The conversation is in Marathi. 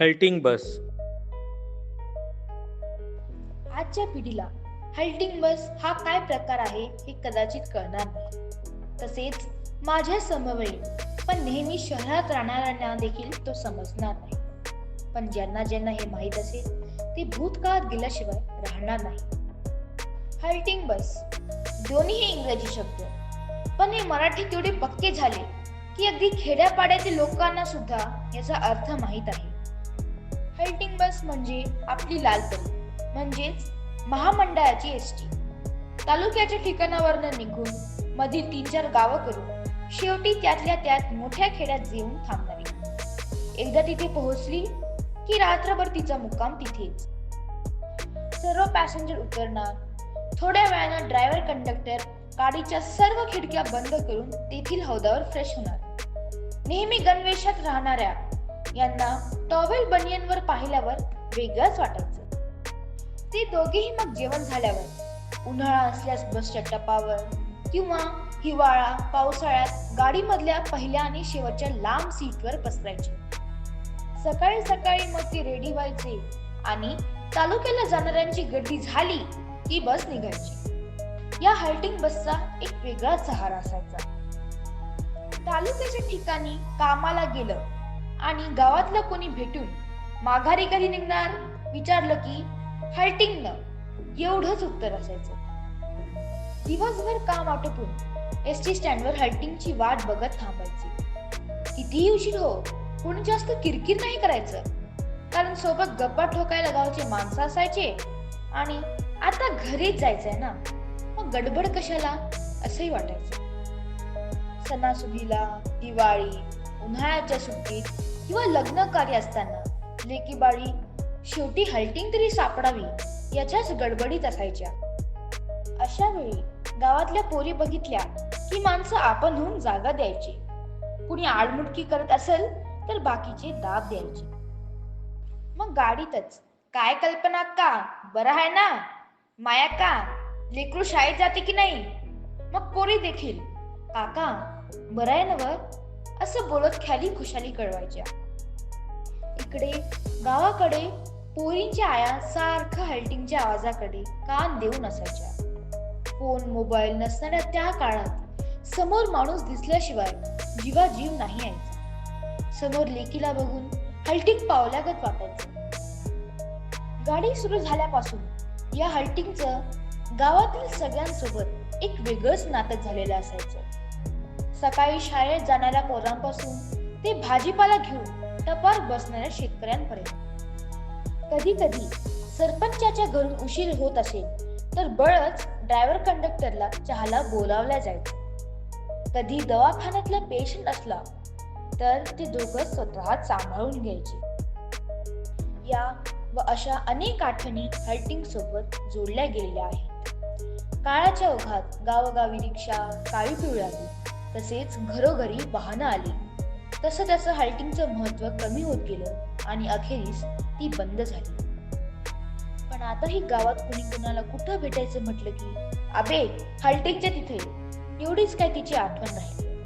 हल्टिंग बस. आजच्या पिढीला हल्टिंग बस हा काय प्रकार आहे हे कदाचित कळणार नाही. तसेच माझ्या समवेळी पण नेहमी शहरात राहणाऱ्यांना देखील तो समजणार नाही. पण ज्यांना ज्यांना हे माहीत असेल ते भूतकाळात गेल्याशिवाय राहणार नाही. हल्टिंग बस दोन्हीही इंग्रजी शब्द पण हे मराठी तेवढे पक्के झाले की अगदी खेड्यापाड्यातील लोकांना सुद्धा याचा अर्थ माहीत आहे. हल्टिंग बस म्हणजे आपली लालपरी म्हणजेच महामंडळाची एस टी तालुक्याच्या ठिकाणावरनं निघून मधील तीन चार गावं करून शेवटी त्यातल्या त्यात मोठ्या खेड्यात येऊन थांबणारी. एकदा तिथे पोहोचली की रात्रभर तिचा मुक्काम तिथेच. सर्व पॅसेंजर उतरणार. थोड्या वेळानं ड्रायव्हर कंडक्टर गाडीच्या सर्व खिडक्या बंद करून तेथील हौदावर फ्रेश होणार. नेहमी गणवेशात राहणाऱ्या यांना टॉवेल बनियनवर पाहिल्यावर वेगळंच वाटायचं. ते दोघेही मग जेवण झाल्यावर उन्हाळा असल्यास बसच्या टपावर किंवा हिवाळा पावसाळ्यात गाडीमधल्या पहिल्या आणि शेवटच्या लांब सीटवर पसरायचे. सकाळी सकाळी मग ते रेडी व्हायचे आणि तालुक्याला जाणाऱ्यांची गर्दी झाली की बस निघायची. या हल्टिंग बसचा एक वेगळा सहारा असायचा. तालुक्याच्या ठिकाणी कामाला गेलं आणि गावातलं कोणी भेटून माघारी कधी निघणार? विचारलं की हल्टिंग न एवढंच उत्तर असायचं. दिवसभर काम आटोपून एस टी स्टँडवर हल्टिंगची वाट बघत थांबायची. कितीही उशीर हो कोणी जास्त किरकिर नाही करायचं. कारण सोबत गप्पा ठोकायला गावचे माणसं असायचे आणि आता घरीच जायचंय ना. मग गडबड कशाला? असंही वाटायचं. सणासुदीला दिवाळी उन्हाळ्याच्या सुट्टीत किंवा लग्न कार्य असताना लेकी बाळी शेवटी हल्टिंग तरी सापडावी याच्याच गडबडीत असायच्या. अशा वेळी गावातल्या पोरी बघितल्या की माणसं आपण होऊन जागा द्यायची. कुणी आडमुटकी करत असेल तर बाकीचे दाब द्यायचे. मग गाडीतच काय कल्पना का बरं आहे ना? माया का? लेकरू शाळेत जाते की नाही? मग पोरी देखील काका बरं आहे ना वर असं बोलत ख्याली खुशाली कळवायच्या. इकडे गावाकडे पोरींच्या आया सारखं हल्टिंगच्या आवाजाकडे कान देऊन असायच्या. फोन मोबाईल नसणाऱ्या त्या काळात समोर माणूस दिसल्याशिवाय जीवा जीव नाही यायचा. समोर लेकीला बघून हल्टिंग पावल्यागत वाटायचं. गाडी सुरू झाल्यापासून या हल्टिंगचं गावातील सगळ्यांसोबत एक वेगळंच नातं झालेलं असायचं. सकाळी शाळेत जाणाऱ्या पोरांपासून ते भाजीपाला घेऊन टपार बसणाऱ्या शेतकऱ्यांपर्यंत. कधी कधी सरपंचाच्या घरून उशीर होत असेल तर बळच ड्रायव्हर कंडक्टरला चहाला बोलावल्या जायचं कधी दवाखान्यातला पेशंट असला तर ते दोघं स्वतः सांभाळून घ्यायचे. या व अशा अनेक आठवणी हल्टिंग सोबत जोडल्या गेलेल्या आहेत. काळाच्या ओघात गावोगावी रिक्षा काळी पिवळी तसेच घरोघरी वाहनं आली. तसं तसं हाल्टिंगचं महत्त्व कमी होत गेलं आणि अखेरीस ती बंद झाली. पण आताही गावात कुणी कुणाला कुठं भेटायचं म्हटलं की अबे हाल्टिंगच्या तिथे. एवढीच काय तिची आठवण राहिली.